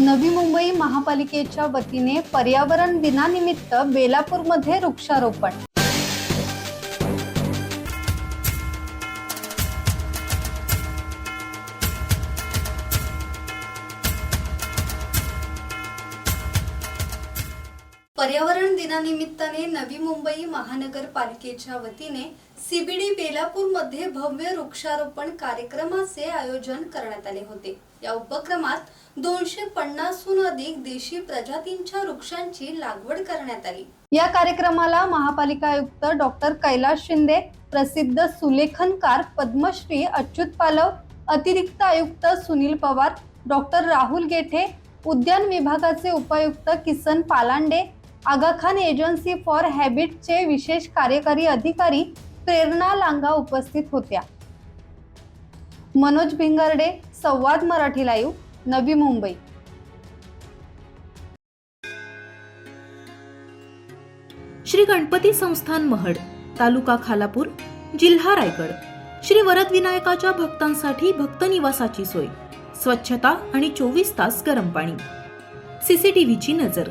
नवी मुंबई महापालिकेच्या वतीने पर्यावरण दिनानिमित्त बेलापूरमध्ये वृक्षारोपण. पर्यावरण दिनानिमित्ताने नवी मुंबई महानगरपालिकेच्या वतीने सीबीडी बेलापूरमध्ये भव्य वृक्षारोपण कार्यक्रमाचे आयोजन करण्यात आले होते. या उपक्रमात दोनशे पन्नासहून अधिक देशी प्रजातींच्या वृक्षांची लागवड करण्यात आली. या कार्यक्रमाला महापालिका आयुक्त डॉक्टर कैलास शिंदे प्रसिद्ध सुलेखनकार पद्मश्री अच्युत पालव अतिरिक्त आयुक्त सुनील पवार डॉक्टर राहुल गेठे उद्यान विभागाचे उपायुक्त किसन पालांडे आगाखान एजन्सी फॉर हॅबिटचे विशेष कार्यकारी अधिकारी प्रेरणा लांगा उपस्थित होत्या. मनोज भिंगारडे संवाद मराठी लाईव्ह नवी मुंबई. श्री गणपती संस्थान महड तालुका खालापूर जिल्हा रायगड. श्री वरद विनायकाच्या भक्तांसाठी भक्त निवासाची सोय. स्वच्छता आणि चोवीस तास गरम पाणी. सीसीटीव्हीची नजर.